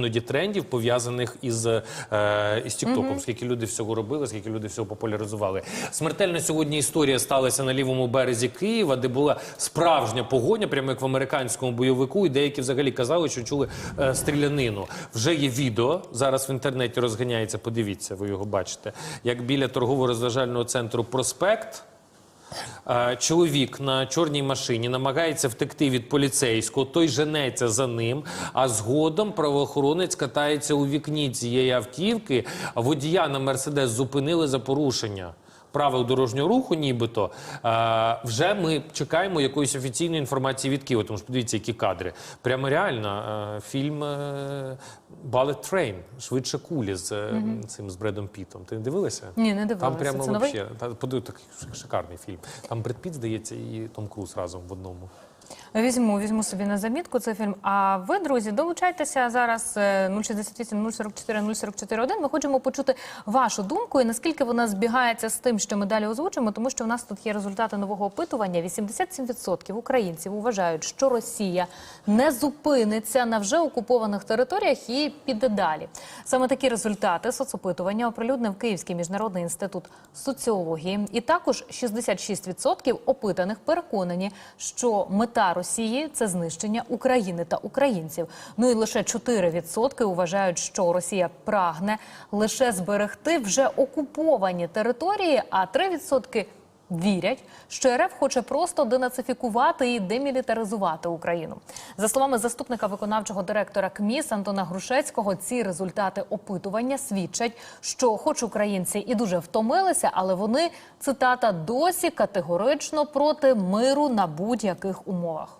Іноді трендів пов'язаних із, е, із Тіктоком, Мгм. скільки люди всього робили, скільки люди всього популяризували. Смертельна сьогодні історія сталася на лівому березі Києва, де була справжня погоня, прямо як в американському бойовику. І деякі взагалі казали, що чули е, стрілянину. Вже є відео зараз в інтернеті розганяється. Подивіться, ви його бачите. Як біля торгово-розважального центру Проспект. Е, Чоловік на чорній машині намагається втекти від поліцейського, той женеться за ним. А згодом правоохоронець катається у вікні цієї автівки. Водія на мерседес зупинили за порушення. Правил дорожнього руху, нібито Е, вже ми чекаємо якоїсь офіційної інформації від Києва. Тому що подивіться, які кадри. Прямо реально е, фільм е, Ballet Train, швидше кулі з цим з Бредом Пітом. Ти не дивилася? Ні, не дивилася. Там прямо Це вообще подив такий шикарний фільм. Там Бред Піт, здається, і Том Круз разом в одному. Візьму, візьму собі на замітку цей фільм. А ви, друзі, долучайтеся зараз е, 068 044 044 1. Ми хочемо почути вашу думку і наскільки вона збігається з тим, що ми далі озвучимо, тому що в нас тут є результати нового опитування. 87% українців вважають, що Росія не зупиниться на вже окупованих територіях і піде далі. Саме такі результати соцопитування оприлюднив Київський міжнародний інститут соціології. І також 66% опитаних переконані, що мета Росії це знищення України та українців. Ну і лише 4% вважають, що Росія прагне лише зберегти вже окуповані території, а 3% Вірять, що РФ хоче просто денацифікувати і демілітаризувати Україну. За словами заступника виконавчого директора КМІС Антона Грушецького, ці результати опитування свідчать, що, хоч українці і дуже втомилися, але вони цитата досі категорично проти миру на будь-яких умовах.